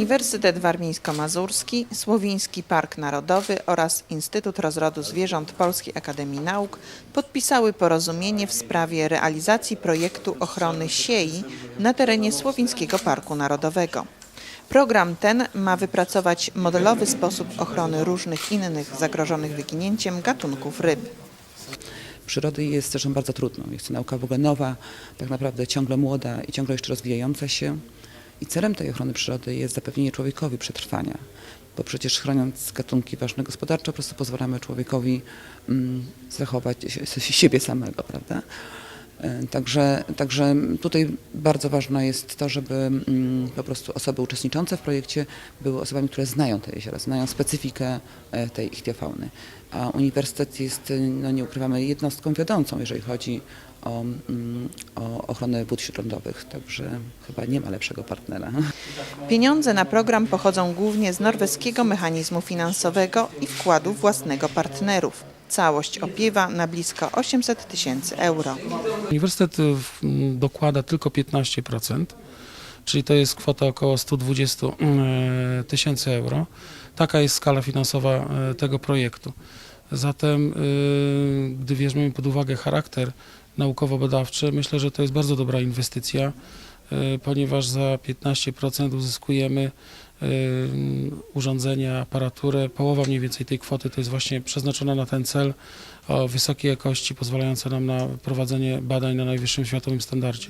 Uniwersytet Warmińsko-Mazurski, Słowiński Park Narodowy oraz Instytut Rozrodu Zwierząt Polskiej Akademii Nauk podpisały porozumienie w sprawie realizacji projektu ochrony siei na terenie Słowińskiego Parku Narodowego. Program ten ma wypracować modelowy sposób ochrony różnych innych zagrożonych wyginięciem gatunków ryb. przyrody jest zresztą bardzo trudną. Jest to nauka w ogóle nowa, tak naprawdę ciągle młoda i ciągle jeszcze rozwijająca się. I celem tej ochrony przyrody jest zapewnienie człowiekowi przetrwania, bo przecież chroniąc gatunki ważne gospodarczo, po prostu pozwalamy człowiekowi mm, zachować si- siebie samego, prawda? E, Także, także tutaj bardzo ważne jest to, żeby mm, po prostu osoby uczestniczące w projekcie były osobami, które znają te jeziora, znają specyfikę e, tej ichthiofauny. A uniwersytet jest, y, no nie ukrywamy, jednostką wiodącą, jeżeli chodzi o, mm, o ochronę wód śródlądowych, także chyba nie ma lepszego partnera. Pieniądze na program pochodzą głównie z norweskiego mechanizmu finansowego i wkładu własnego partnerów. Całość opiewa na blisko 800 tysięcy euro. Uniwersytet y, dokłada tylko 15%, czyli to jest kwota około 120 mm, tysięcy euro. Taka jest skala finansowa e, tego projektu. Zatem, y, gdy weźmiemy pod uwagę charakter naukowo-badawczy, myślę, że to jest bardzo dobra inwestycja, y, ponieważ za 15% uzyskujemy y, urządzenia, aparaturę. Połowa mniej więcej tej kwoty to jest właśnie przeznaczona na ten cel o wysokiej jakości, pozwalająca nam na prowadzenie badań na najwyższym światowym standardzie.